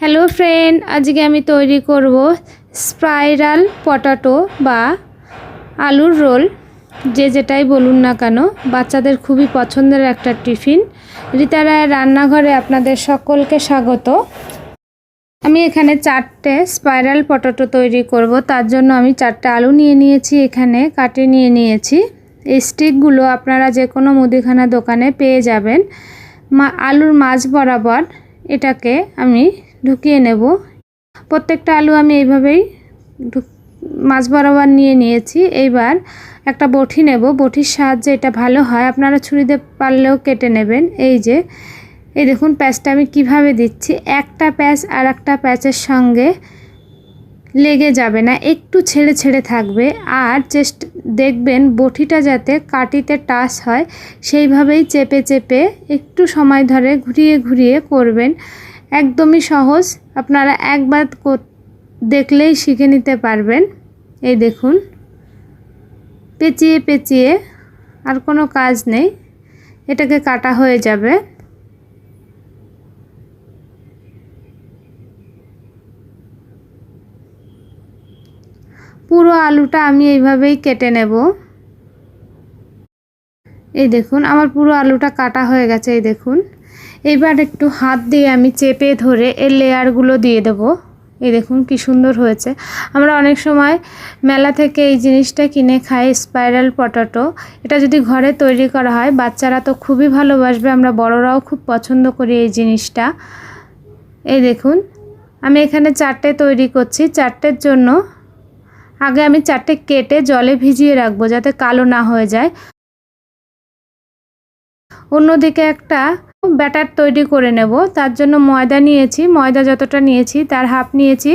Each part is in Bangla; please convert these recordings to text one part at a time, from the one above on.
হ্যালো ফ্রেন্ড আজকে আমি তৈরি করব স্পাইরাল পটাটো বা আলুর রোল। যে যেটাই বলুন না কেন, বাচ্চাদের খুবই পছন্দের একটা টিফিন। রীতা রায়ের রান্নাঘরে আপনাদের সকলকে স্বাগত। আমি এখানে চারটে স্পাইরাল পটাটো তৈরি করব। তার জন্য আমি চারটে আলু নিয়ে নিয়েছি, এখানে কাটে নিয়ে নিয়েছি। এই স্টিকগুলো আপনারা যে কোনো মুদিখানা দোকানে পেয়ে যাবেন। মা, আলুর মাছ বরাবর এটাকে আমি ঢুকিয়ে নেব। প্রত্যেকটা আলু আমি এইভাবেই মাছ বরাবর নিয়ে নিয়েছি। এইবার একটা বটি নেব। বটির সাহায্যে এটা ভালো হয়। আপনারা ছুরি দিয়ে পারলেও কেটে নেবেন। এই যে, এই দেখুন প্যাঁচটা আমি কীভাবে দিচ্ছি। একটা প্যাঁচ আর একটা প্যাঁচের সঙ্গে লেগে যাবে না। একটু ছেড়ে ছেড়ে থাকবে। আর চেষ্ট দেখবেন বটিটা যাতে কাটিতে টাচ হয়, সেইভাবেই চেপে চেপে একটু সময় ধরে ঘুরিয়ে ঘুরিয়ে করবেন। একদমই সহজ। আপনারা একবার দেখলেই শিখে নিতে পারবেন। এই দেখুন। পেঁচিয়ে পেঁচিয়ে আর কোনো কাজ নেই। এটাকে কাটা হয়ে যাবে। পুরো আলুটা আমি এইভাবেই কেটে নেব। এই দেখুন, আমার পুরো আলুটা কাটা হয়ে গেছে, এই দেখুন। এবার একটু হাত দিয়ে আমি চেপে ধরে এর লেয়ারগুলো দিয়ে দেব। এই দেখুন কি সুন্দর হয়েছে। আমরা অনেক সময় মেলা থেকে এই জিনিসটা কিনে খাই স্পাইরাল পটাটো এটা যদি ঘরে তৈরি করা হয়, বাচ্চারা তো খুবই ভালোবাসবে। আমরা বড়রাও খুব পছন্দ করি এই জিনিসটা। এই দেখুন, আমি এখানে চারটে তৈরি করছি। চারটের জন্য আগে আমি চারটে কেটে জলে ভিজিয়ে রাখব যাতে কালো না হয়ে যায়। অন্যদিকে একটা ব্যাটার তৈরি করে নেব। তার জন্য ময়দা নিয়েছি, ময়দা যতটা নিয়েছি, তার হাফ নিয়েছি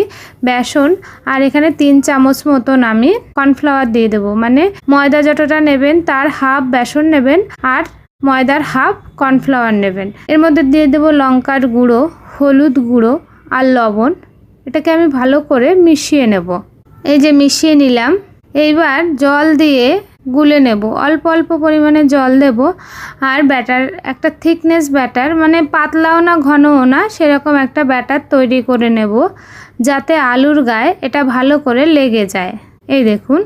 বেসন। আর এখানে তিন চামচ মতন আমি কর্নফ্লাওয়ার দিয়ে দেবো। মানে ময়দা যতটা নেবেন, তার হাফ বেসন নেবেন আর ময়দার হাফ কর্নফ্লাওয়ার নেবেন। এর মধ্যে দিয়ে দেবো লঙ্কার গুঁড়ো, হলুদ গুঁড়ো আর লবণ। এটাকে আমি ভালো করে মিশিয়ে নেব। এই যে মিশিয়ে নিলাম। এইবার জল দিয়ে গুলে নেব। অল্প অল্প পরিমাণে জল দেব। আর ব্যাটার, একটা থিকনেস ব্যাটার মানে পাতলাও না, ঘনও না, সেরকম একটা ব্যাটার তৈরি করে নেব, যাতে আলুর গায়ে এটা ভালো করে লেগে যায়। এই দেখুন,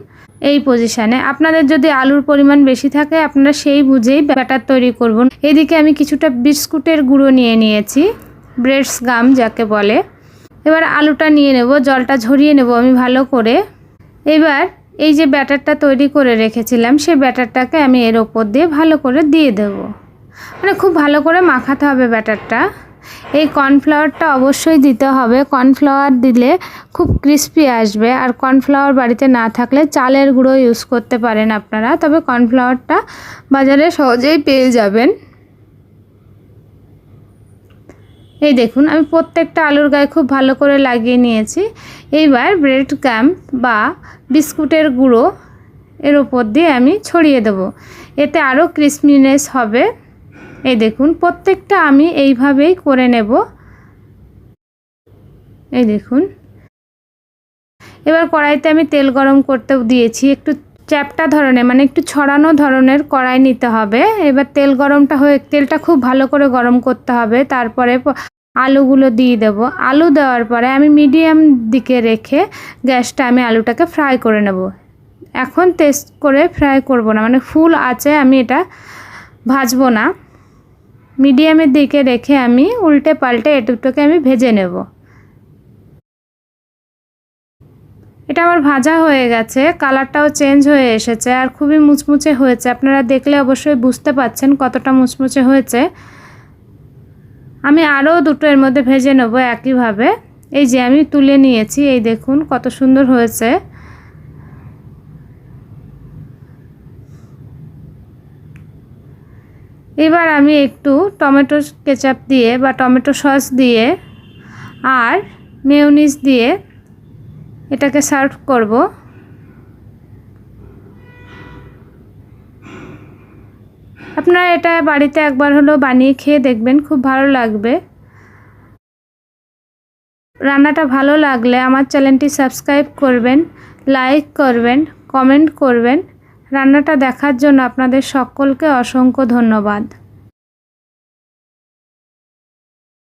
এই পজিশানে আপনাদের যদি আলুর পরিমাণ বেশি থাকে, আপনারা সেই বুঝেই ব্যাটার তৈরি করবেন এদিকে আমি কিছুটা বিস্কুটের গুঁড়ো নিয়ে নিয়েছি, ব্রেডস গাম যাকে বলে। এবার আলুটা নিয়ে নেব, জলটা ঝরিয়ে নেব আমি ভালো করে। এবার এই যে ব্যাটারটা তৈরি করে রেখেছিলাম সেই ব্যাটারটাকে আমি এর ওপর দিয়ে ভালো করে দিয়ে দেব। মানে খুব ভালো করে মাখাতে হবে ব্যাটারটা। এই কর্নফ্লাওয়ারটা অবশ্যই দিতে হবে। কর্নফ্লাওয়ার দিলে খুব ক্রিস্পি আসবে। আর কর্নফ্লাওয়ার বাড়িতে না থাকলে চালের গুঁড়ো ইউজ করতে পারেন আপনারা। তবে কর্নফ্লাওয়ারটা বাজারে সহজেই পেয়ে যাবেন। এই দেখুন, আমি প্রত্যেকটা আলুর গায়ে খুব ভালো করে লাগিয়ে নিয়েছি। এইবার ব্রেড ক্যাম্প বা বিস্কুটের গুঁড়ো এর ওপর দিয়ে আমি ছড়িয়ে দেব। এতে আরও ক্রিসমিনেস হবে। এই দেখুন, প্রত্যেকটা আমি এইভাবেই করে নেব। এই দেখুন। এবার কড়াইতে আমি তেল গরম করতে দিয়েছি, একটু চ্যাপটা ধরনের মানে একটু ছড়ানো ধরনের কড়াই নিতে হবে। এবার তেল গরমটা হয়ে, তেলটা খুব ভালো করে গরম করতে হবে। তারপরে আলুগুলো দিয়ে দেব। আলু দেওয়ার পরে আমি মিডিয়াম দিকে রেখে গ্যাসটা আমি আলুটাকে ফ্রাই করে নেব। এখন টেস্ট করে ফ্রাই করব না মানে ফুল আছে, আমি এটা ভাজবো না। মিডিয়ামের দিকে রেখে আমি উল্টে পাল্টে এটুকটাকে আমি ভেজে নেব। এটা আমার ভাজা হয়ে গেছে কালারটাও চেঞ্জ হয়ে এসেছে আর খুবই মুচমুচে হয়েছে। আপনারা দেখলে অবশ্যই বুঝতে পাচ্ছেন কতটা মুচমুচে হয়েছে। আমি আরও দুটো এর মধ্যে ভেজে নেব একইভাবে। এই যে আমি তুলে নিয়েছি, এই দেখুন কত সুন্দর হয়েছে। এবার আমি একটু টমেটো কেচাপ দিয়ে বা টমেটো সস দিয়ে আর মেয়োনিজ দিয়ে এটাকে সার্ভ করব। আপনারা এটা বাড়িতে একবার হলো বানিয়ে খেয়ে দেখবেন, খুব ভালো লাগবে। রান্নাটা ভালো লাগলে আমার চ্যানেলটি সাবস্ক্রাইব করবেন, লাইক করবেন, কমেন্ট করবেন। রান্নাটা দেখার জন্য আপনাদের সকলকে অসংখ্য ধন্যবাদ।